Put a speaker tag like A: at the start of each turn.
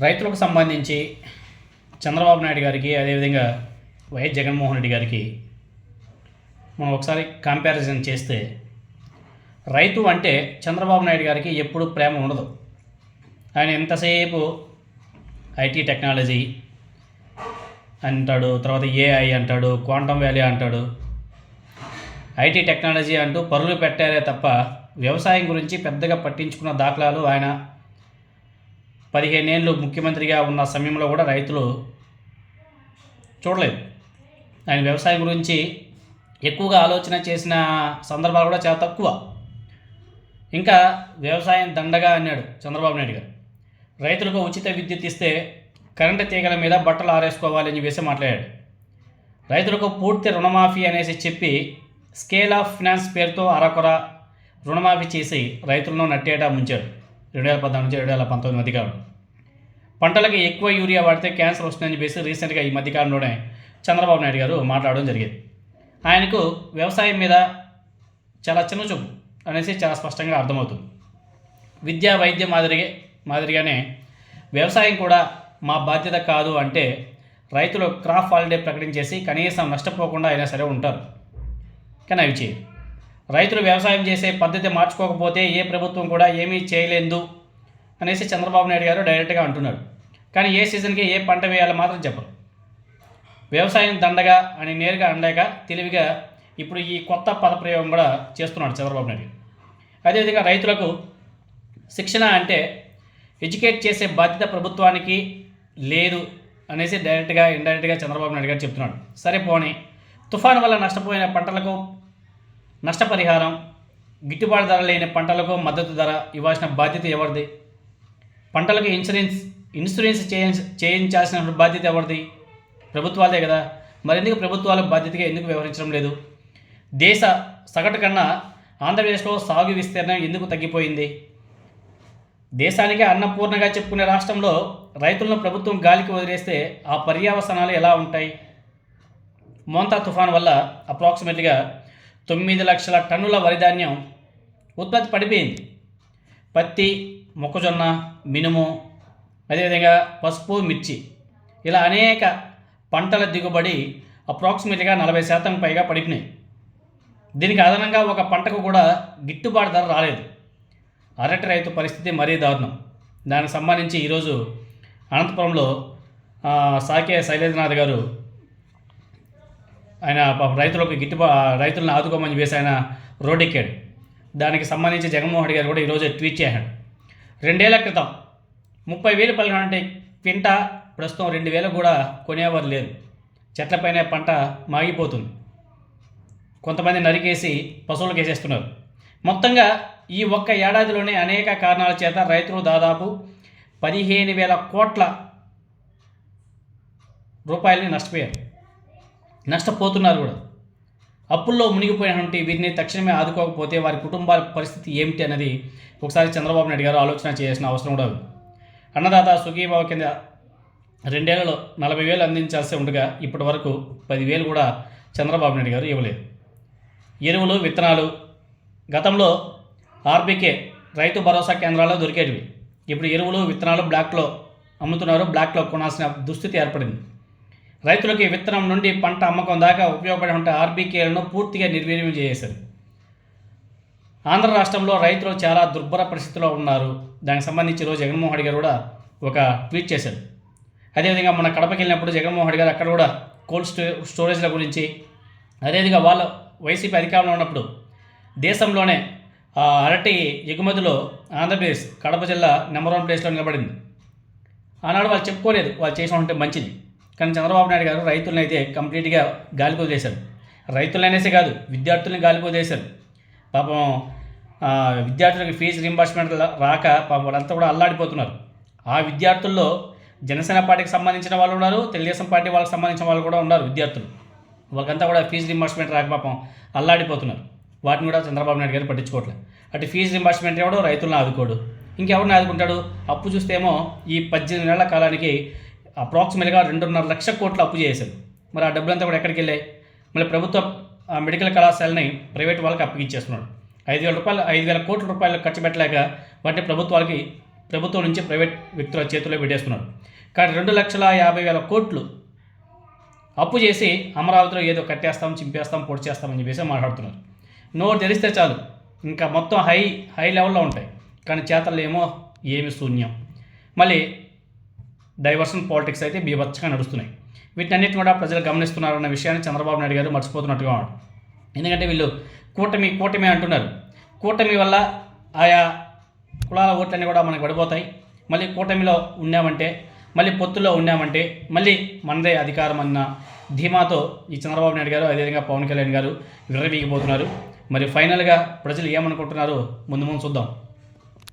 A: రైతులకు సంబంధించి చంద్రబాబు నాయుడు గారికి అదేవిధంగా వైఎస్ జగన్మోహన్ రెడ్డి గారికి మనం ఒకసారి కంపారిజన్ చేస్తే రైతు అంటే చంద్రబాబు నాయుడు గారికి ఎప్పుడు ప్రేమ ఉండదు. ఆయన ఎంతసేపు ఐటీ టెక్నాలజీ అంటాడు తర్వాత ఏఐ అంటాడు క్వాంటమ్ వ్యాలీ అంటాడు ఐటీ టెక్నాలజీ అంటూ పరుగులు పెట్టారే తప్ప వ్యవసాయం గురించి పెద్దగా పట్టించుకున్న దాఖలాలు ఆయన పదిహేనేళ్ళు ముఖ్యమంత్రిగా ఉన్న సమయంలో కూడా రైతులు చూడలేదు. ఆయన వ్యవసాయం గురించి ఎక్కువగా ఆలోచన చేసిన సందర్భాలు కూడా చాలా తక్కువ. ఇంకా వ్యవసాయం దండగా అన్నాడు చంద్రబాబు నాయుడు గారు. రైతులకు ఉచిత విద్యుత్ ఇస్తే కరెంటు తీగల మీద బట్టలు ఆరేసుకోవాలని చెప్పేసి మాట్లాడాడు. రైతులకు పూర్తి రుణమాఫీ అనేసి చెప్పి స్కేల్ ఆఫ్ ఫినాన్స్ పేరుతో అరకొర రుణమాఫీ చేసి రైతులను నట్టేటా ముంచాడు. రెండు వేల పద్నాలుగు నుంచి రెండు వేల పంతొమ్మిది మధ్యకాలం. పంటలకు ఎక్కువ యూరియా వాడితే క్యాన్సర్ వస్తుందని చెప్పేసి రీసెంట్గా ఈ మధ్యకాలంలోనే చంద్రబాబు నాయుడు గారు మాట్లాడడం జరిగేది. ఆయనకు వ్యవసాయం మీద చాలా చిన్న చూపు అనేసి చాలా స్పష్టంగా అర్థమవుతుంది. విద్యా వైద్య మాదిరి మాదిరిగానే వ్యవసాయం కూడా మా బాధ్యత కాదు అంటే రైతులు క్రాప్ హాలిడే ప్రకటించేసి కనీసం నష్టపోకుండా అయినా సరే ఉంటారు. కానీ అవి చేయరు. రైతులు వ్యవసాయం చేసే పద్ధతి మార్చుకోకపోతే ఏ ప్రభుత్వం కూడా ఏమీ చేయలేదు అనేసి చంద్రబాబు నాయుడు గారు డైరెక్ట్గా అంటున్నాడు కానీ ఏ సీజన్కి ఏ పంట వేయాలో మాత్రం చెప్పరు. వ్యవసాయం దండగా అని నేరుగా అనలేక తెలివిగా ఇప్పుడు ఈ కొత్త పదప్రయోగం కూడా చేస్తున్నాడు చంద్రబాబు నాయుడు అదేవిధంగా రైతులకు శిక్షణ అంటే ఎడ్యుకేట్ చేసే బాధ్యత ప్రభుత్వానికి లేదు అనేసి డైరెక్ట్గా ఇండైరెక్ట్గా చంద్రబాబు నాయుడు గారు చెప్తున్నాడు సరే పోనీ తుఫాను వల్ల నష్టపోయిన పంటలకు నష్టపరిహారం గిట్టుబాటు ధర లేని పంటలకు మద్దతు ధర ఇవ్వాల్సిన బాధ్యత ఎవరిది? పంటలకు ఇన్సూరెన్స్ ఇన్సూరెన్స్ చేయించాల్సిన బాధ్యత ఎవరిది? ప్రభుత్వాలదే కదా. మరెందుకు ప్రభుత్వాల బాధ్యతగా ఎందుకు వ్యవహరించడం లేదు? దేశ సగటు కన్నా ఆంధ్రప్రదేశ్లో సాగు విస్తీర్ణం ఎందుకు తగ్గిపోయింది? దేశానికి అన్నపూర్ణగా చెప్పుకునే రాష్ట్రంలో రైతులను ప్రభుత్వం గాలికి వదిలేస్తే ఆ పర్యావసనాలు ఎలా ఉంటాయి? మోంతా తుఫాన్ వల్ల అప్రాక్సిమేట్లీగా తొమ్మిది లక్షల టన్నుల వరిధాన్యం ఉత్పత్తి పడిపోయింది. పత్తి మొక్కజొన్న మినుము అదేవిధంగా పసుపు మిర్చి ఇలా అనేక పంటల దిగుబడి అప్రాక్సిమేట్గా నలభై శాతం పైగా పడిపోయినాయి. దీనికి అదనంగా ఒక పంటకు కూడా గిట్టుబాటు ధర రాలేదు. అరటి రైతు పరిస్థితి మరీ దారుణం. దానికి సంబంధించి ఈరోజు అనంతపురంలో సాకే శైలేంద్రనాథ్ గారు ఆయన రైతులకు గిట్టుబా రైతులను ఆదుకోమని చెప్పేసి ఆయన రోడ్డెక్కాడు. దానికి సంబంధించి జగన్మోహన్ రెడ్డి గారు కూడా ఈరోజు ట్వీట్ చేశాడు. రెండేళ్ళ క్రితం ముప్పై వేలు పలికినటువంటి పింట ప్రస్తుతం రెండు వేలకు కూడా కొనేవారు లేరు. చెట్లపైనే పంట మాగిపోతుంది. కొంతమంది నరికేసి పశువులకు వేసేస్తున్నారు మొత్తంగా ఈ ఒక్క ఏడాదిలోనే అనేక కారణాల చేత రైతులు దాదాపు పదిహేను వేల కోట్ల రూపాయలని నష్టపోయారు. నష్టపోతున్నారు కూడా. అప్పుల్లో మునిగిపోయినటువంటి వీరిని తక్షణమే ఆదుకోకపోతే వారి కుటుంబాల పరిస్థితి ఏమిటి అన్నది ఒకసారి చంద్రబాబు నాయుడు గారు ఆలోచన చేయాల్సిన అవసరం కూడా అన్నదాత సుఖీభావ కింద రెండేళ్ళలో నలభై వేలు అందించాల్సి ఉండగా ఇప్పటి వరకు పదివేలు కూడా చంద్రబాబు నాయుడు గారు ఇవ్వలేదు. ఎరువులు విత్తనాలు గతంలో ఆర్బీకే రైతు భరోసా కేంద్రాల్లో దొరికేటివి. ఇప్పుడు ఎరువులు విత్తనాలు బ్లాక్లో అమ్ముతున్నారు బ్లాక్లో కొనాల్సిన దుస్థితి ఏర్పడింది. రైతులకి విత్తనం నుండి పంట అమ్మకం దాకా ఉపయోగపడే ఆర్బీకేలను పూర్తిగా నిర్వీర్యం చేశారు ఆంధ్ర రాష్ట్రంలో రైతులు చాలా దుర్భర పరిస్థితిలో ఉన్నారు. దానికి సంబంధించి ఈరోజు జగన్మోహన్ రెడ్డి గారు కూడా ఒక ట్వీట్ చేశారు. అదేవిధంగా మన కడపకి వెళ్ళినప్పుడు జగన్మోహన్ రెడ్డి గారు అక్కడ కూడా కోల్డ్ స్టో స్టోరేజ్ల గురించి అదేవిధంగా వాళ్ళ వైసీపీ అధికారంలో ఉన్నప్పుడు దేశంలోనే ఆ అరటి ఎగుమతిలో ఆంధ్రప్రదేశ్ కడప జిల్లా నెంబర్ వన్ ప్లేస్లో నిలబడింది. ఆనాడు వాళ్ళు చెప్పుకోలేదు వాళ్ళు చేసిన ఉంటే మంచిది. కానీ చంద్రబాబు నాయుడు గారు రైతులను అయితే కంప్లీట్గా గాలికి వదిలేశారు. రైతులు అనేసే కాదు విద్యార్థుల్ని గాలికి వదిలేశారు. పాపం విద్యార్థులకు ఫీజు రింబర్స్మెంట్ రాక పాపం వాళ్ళంతా కూడా అల్లాడిపోతున్నారు. ఆ విద్యార్థుల్లో జనసేన పార్టీకి సంబంధించిన వాళ్ళు ఉన్నారు తెలుగుదేశం పార్టీ వాళ్ళకి సంబంధించిన వాళ్ళు కూడా ఉన్నారు విద్యార్థులు. వాళ్ళకంతా కూడా ఫీజు రింబర్స్మెంట్ రాక పాపం అల్లాడిపోతున్నారు. వాటిని కూడా చంద్రబాబు నాయుడు గారు పట్టించుకోవట్లేదు. అటు ఫీజు రింబర్స్మెంట్ ఎవడో రైతులను ఆదుకోడు. ఇంకెవరిని ఆదుకుంటాడు? అప్పు చూస్తేమో ఈ పద్దెనిమిది నెలల కాలానికి అప్రాక్సిమేట్గా రెండున్నర లక్షల కోట్లు అప్పు చేశారు మరి ఆ డబ్బులంతా కూడా ఎక్కడికి వెళ్ళాయి? మళ్ళీ ప్రభుత్వ ఆ మెడికల్ కళాశాలని ప్రైవేట్ వాళ్ళకి అప్పగించేస్తున్నాడు ఐదు వేల రూపాయలు ఐదు వేల కోట్ల రూపాయలు ఖర్చు పెట్టలేక వాటిని ప్రభుత్వాలకి ప్రభుత్వం నుంచి ప్రైవేట్ వ్యక్తుల చేతుల్లో పెట్టేస్తున్నారు కానీ రెండు లక్షల యాభై వేల కోట్లు అప్పు చేసి అమరావతిలో ఏదో కట్టేస్తాం చింపేస్తాం పొడి చేస్తామని చెప్పేసి మాట్లాడుతున్నారు నోరు తెరిస్తే చాలు. ఇంకా మొత్తం హై హై లెవెల్లో ఉంటాయి. కానీ చేతల్లో ఏమో ఏమి శూన్యం. మళ్ళీ డైవర్షన్ పాలిటిక్స్ అయితే బీభత్సంగా నడుస్తున్నాయి. వీటన్నిటిని కూడా ప్రజలు గమనిస్తున్నారన్న విషయాన్ని చంద్రబాబు నాయుడు గారు మర్చిపోతున్నట్టుగా ఉన్నాడు ఎందుకంటే వీళ్ళు కూటమి కూటమి అంటున్నారు. కూటమి వల్ల ఆయా కులాల ఓట్లన్నీ కూడా మనకు పడిపోతాయి. మళ్ళీ కూటమిలో ఉన్నామంటే మళ్ళీ పొత్తులో ఉన్నామంటే మళ్ళీ మనదే అధికారం అన్న ధీమాతో ఈ చంద్రబాబు నాయుడు గారు అదేవిధంగా పవన్ కళ్యాణ్ గారు విర్రవీగిపోతున్నారు. మరి ఫైనల్గా ప్రజలు ఏమనుకుంటున్నారో ముందు ముందు చూద్దాం.